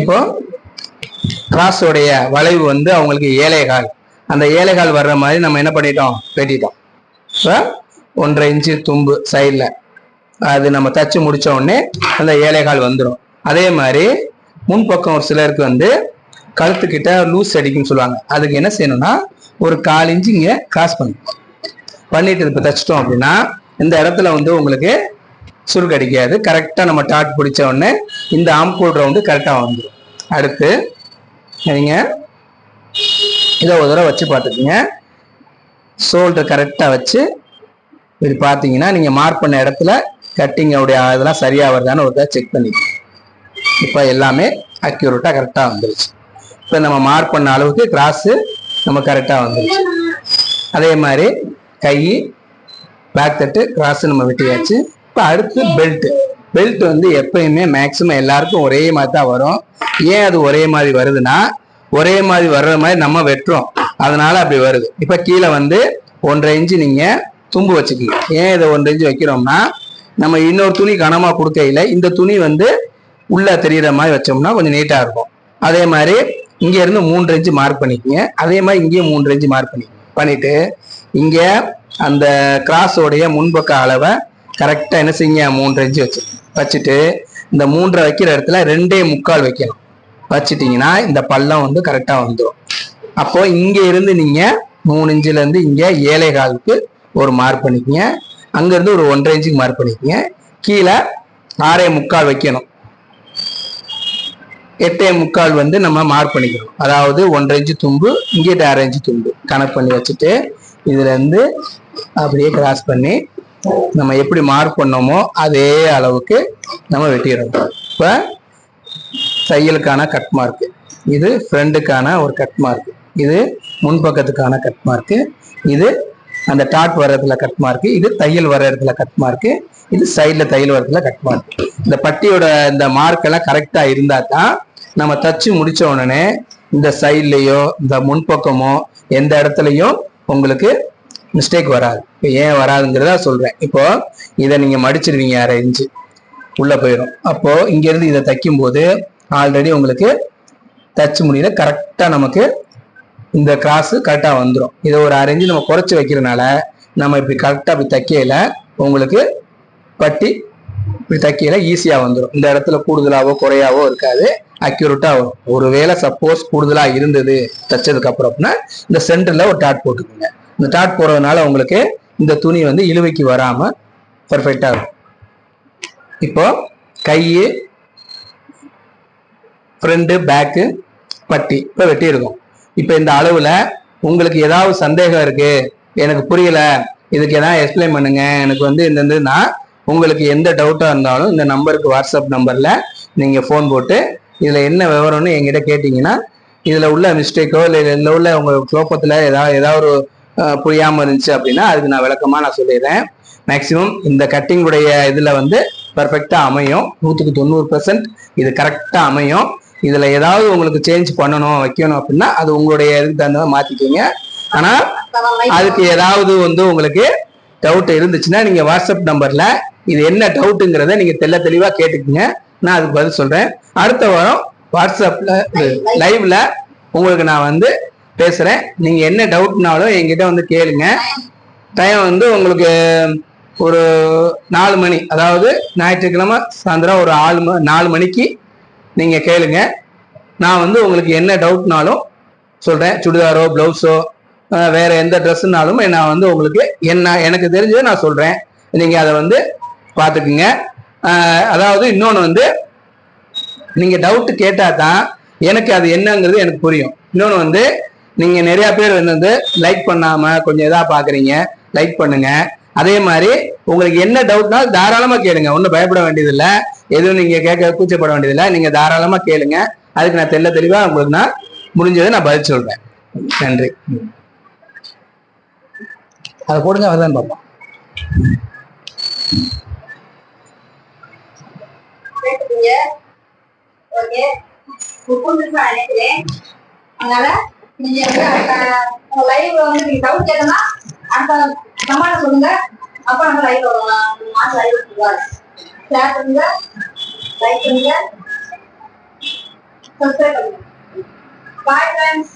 இப்போ கிராஸோடைய வளைவு வந்து அவங்களுக்கு ஏழைகால் அந்த ஏழைகால் வர்ற மாதிரி நம்ம என்ன பண்ணிட்டோம்? வெட்டிட்டோம். ஒன்றரை இன்ச்சு தும்பு சைடில் அது நம்ம தச்சு முடிச்ச உடனே அந்த ஏழைகால் வந்துடும் அதே மாதிரி முன்பக்கம் ஒரு சிலருக்கு வந்து கழுத்துக்கிட்ட லூஸ் அடிக்கும்னு சொல்லுவாங்க. அதுக்கு என்ன செய்யணும்னா ஒரு கால் இன்ச்சு இங்கே கிராஸ் பண்ணும் பண்ணிட்டு இப்போ தச்சிட்டோம் அப்படின்னா இந்த இடத்துல வந்து உங்களுக்கு சுருக்கு அடிக்காது. கரெக்டாக நம்ம டாட் பிடிச்ச உடனே இந்த ஆம்கோல் ரவுண்டு கரெக்டாக வந்துடும் அடுத்து நீங்கள் இதை ஒரு தடவை வச்சு பார்த்துக்குங்க. ஷோல்டர் கரெக்டாக வச்சு இப்படி பார்த்தீங்கன்னா நீங்கள் மார்க் பண்ண இடத்துல கட்டிங்கோடைய இதெல்லாம் சரியாக வருதான்னு ஒரு தடவை செக் பண்ணிக்கணும் இப்போ எல்லாமே அக்யூரேட்டாக கரெக்டாக வந்துருச்சு. இப்போ நம்ம மார்க் பண்ண அளவுக்கு கிராஸு நம்ம கரெக்டாக வந்துருச்சு. அதே மாதிரி கை பேக் தட்டு கிராஸு நம்ம வெட்டியாச்சு. இப்போ அடுத்து பெல்ட் பெல்ட் வந்து எப்பயுமே மேக்ஸிமம் எல்லாருக்கும் ஒரே மாதிரி தான் வரும். ஏன் அது ஒரே மாதிரி வருதுன்னா ஒரே மாதிரி வர்ற மாதிரி நம்ம வெட்டுறோம். அதனால அப்படி வருது. இப்போ கீழே வந்து ஒன்றரை இன்ச்சு நீங்க தும்பு வச்சுக்கீங்க. ஏன் இதை ஒன்றரை இன்ச்சு வைக்கிறோம்னா நம்ம இன்னொரு துணி கனமா கொடுக்கையில இந்த துணி வந்து உள்ள தெரியுற மாதிரி வச்சோம்னா கொஞ்சம் நீட்டா இருக்கும். அதே மாதிரி இங்க இருந்து மூன்று இன்ச்சு மார்க் பண்ணிக்கங்க. அதே மாதிரி இங்கேயும் மூன்று இன்ச்சு மார்க் பண்ணிக்கங்க. பண்ணிட்டு இங்க அந்த கிராஸோடைய முன்பக்க அளவை கரெக்டாக என்ன செய்யுங்க? மூன்று இன்ச்சு வச்சு வச்சுட்டு இந்த மூன்றரை வைக்கிற இடத்துல ரெண்டே முக்கால் வைக்கணும். வச்சுட்டிங்கன்னா இந்த பள்ளம் வந்து கரெக்டாக வந்துடும் அப்போ இங்கே இருந்து நீங்கள் மூணு இன்ச்சுலேருந்து இங்கே ஏழை காலுக்கு ஒரு மார்க் பண்ணிக்கங்க. அங்கேருந்து ஒரு ஒன்றரை இன்ச்சுக்கு மார்க் பண்ணிக்கங்க. கீழே ஆறே முக்கால் வைக்கணும். எட்டே முக்கால் வந்து நம்ம மார்க் பண்ணிக்கணும். அதாவது ஒன்றரை இன்ச்சு தும்பு இங்கிட்ட அரை இன்ச்சு தும்பு. கணக்கு பண்ணி வச்சுட்டு இதுலேருந்து அப்படியே கிராஸ் பண்ணி நம்ம எப்படி மார்க் பண்ணோமோ அதே அளவுக்கு நம்ம வெட்டிடுறோம் இப்போ தையலுக்கான கட் மார்க்கு இது ஃப்ரெண்டுக்கான ஒரு கட் மார்க் இது முன்பக்கத்துக்கான கட் மார்க்கு இது அந்த டாட் வர இடத்துல கட் மார்க்கு இது தையல் வர இடத்துல கட் மார்க்கு இது சைடில் தையல் வர இடத்துல கட் மார்க் இந்த பட்டியோட இந்த மார்க்கெல்லாம் கரெக்டாக இருந்தால் தான் நம்ம தச்சு முடிச்ச உடனே இந்த சைட்லேயோ இந்த முன்பக்கமோ எந்த இடத்துலையும் உங்களுக்கு மிஸ்டேக் வராது. இப்போ ஏன் வராதுங்கிறத சொல்கிறேன் இப்போ இதை நீங்கள் மடிச்சிருவீங்க அரை இன்ச்சு. உள்ளே போயிடும் அப்போது இங்கேருந்து இதை தைக்கும் போது ஆல்ரெடி உங்களுக்கு தச்சு முடியல. கரெக்டாக நமக்கு இந்த கிராஸு கரெக்டாக வந்துடும் இதை ஒரு அரை இன்ச்சு நம்ம குறைச்சி வைக்கிறனால நம்ம இப்படி கரெக்டாக இப்படி தைக்கையில் உங்களுக்கு பட்டி இப்படி தைக்கையில் ஈஸியாக வந்துடும் இந்த இடத்துல கூடுதலாகவோ குறையாவோ இருக்காது. அக்யூரேட்டாக வரும். ஒருவேளை சப்போஸ் கூடுதலாக இருந்தது தைச்சதுக்கு அப்புறம் அப்படின்னா இந்த சென்டரில் ஒரு டாட் போட்டுக்கோங்க. இந்த டாட் போடுறதுனால உங்களுக்கு இந்த துணி வந்து இழுவைக்கு வராமல் பர்ஃபெக்டாக இருக்கும். இப்போ கை ஃப்ரண்ட்டு பேக்கு பட்டி இப்போ வெட்டியிருக்கோம். இப்போ இந்த அளவில் உங்களுக்கு ஏதாவது சந்தேகம் இருக்குது எனக்கு புரியல இதுக்கு ஏதாவது எக்ஸ்பிளைன் பண்ணுங்க எனக்கு வந்து இந்த உங்களுக்கு எந்த டவுட்டாக இருந்தாலும் இந்த நம்பருக்கு வாட்ஸ்அப் நம்பரில் நீங்கள் ஃபோன் போட்டு இதில் என்ன விவரம்னு என்கிட்ட கேட்டிங்கன்னா இதில் உள்ள மிஸ்டேக்கோ இல்லை இதில் உள்ள உங்கள் குழப்பத்தில் ஏதாவது ஏதாவது ஒரு புரியாமல் இருந்துச்சு அப்படின்னா அதுக்கு நான் விளக்கமாக நான் சொல்லிடுறேன். மேக்சிமம் இந்த கட்டிங்குடைய இதில் வந்து பர்ஃபெக்டாக அமையும். நூற்றுக்கு தொண்ணூறு பர்சன்ட் இது கரெக்டாக அமையும். இதில் ஏதாவது உங்களுக்கு சேஞ்ச் பண்ணணும் வைக்கணும் அப்படின்னா அது உங்களுடைய இதுக்கு தகுந்த மாதிரி ஆனால் அதுக்கு ஏதாவது வந்து உங்களுக்கு டவுட் இருந்துச்சுன்னா நீங்கள் வாட்ஸ்அப் நம்பரில் இது என்ன டவுட்டுங்கிறத நீங்கள் தெள்ள தெளிவாக கேட்டுக்குங்க. நான் அதுக்கு பதில் சொல்கிறேன் அடுத்த வாரம் வாட்ஸ்அப்பில் லைவில் உங்களுக்கு நான் வந்து பேசுறேன். நீங்க என்ன டவுட்னாலும் என்கிட்ட வந்து கேளுங்க. டைம் வந்து உங்களுக்கு ஒரு நாலு மணி அதாவது ஞாயிற்றுக்கிழமை சாயந்தரம் ஒரு ஆறு ம நாலு மணிக்கு நீங்க கேளுங்க. நான் வந்து உங்களுக்கு என்ன டவுட்னாலும் சொல்றேன். சுடிதாரோ பிளவுஸோ வேற எந்த ட்ரெஸ்ஸுனாலும் நான் வந்து உங்களுக்கு என்ன எனக்கு தெரிஞ்சதை நான் சொல்றேன். நீங்க அதை வந்து பார்த்துக்குங்க. அதாவது இன்னொன்று வந்து நீங்க டவுட் கேட்டா தான் எனக்கு அது என்னங்கிறது எனக்கு புரியும். இன்னொன்று வந்து நீங்க நிறைய பேர் வந்து லைக் பண்ணாம கொஞ்சம் இதா பாக்குறீங்க லைக் பண்ணுங்க. அதே மாதிரி உங்களுக்கு என்ன டவுட்னா தாராளமா கேளுங்க. ஒன்றும் பயப்பட வேண்டியதில்லை. எதுவும் நீங்க கேட்க கூச்சப்பட வேண்டியதில்லை. நீங்க தாராளமா கேளுங்க. அதுக்கு நான் தெள்ள தெளிவா உங்களுக்கு நான் முடிஞ்சதை நான் பதில் சொல்றேன். நன்றி. அதை போடுங்க அவர்தான் பார்ப்போம். ஓகே. நினைக்கிறேன் அதனால நீங்க வந்து அடுத்த உங்க லைவ்ல வந்து நீங்க டவுட் கேட்டனா அடுத்த கமெண்ட் சொல்லுங்க. அப்ப நம்ம லைவ் வரலாம். மாசம் லைவ் வருவாரு ஷேர் பண்ணுங்க லைக் பண்ணுங்க சப்ஸ்கிரைப் பண்ணுங்க. Bye friends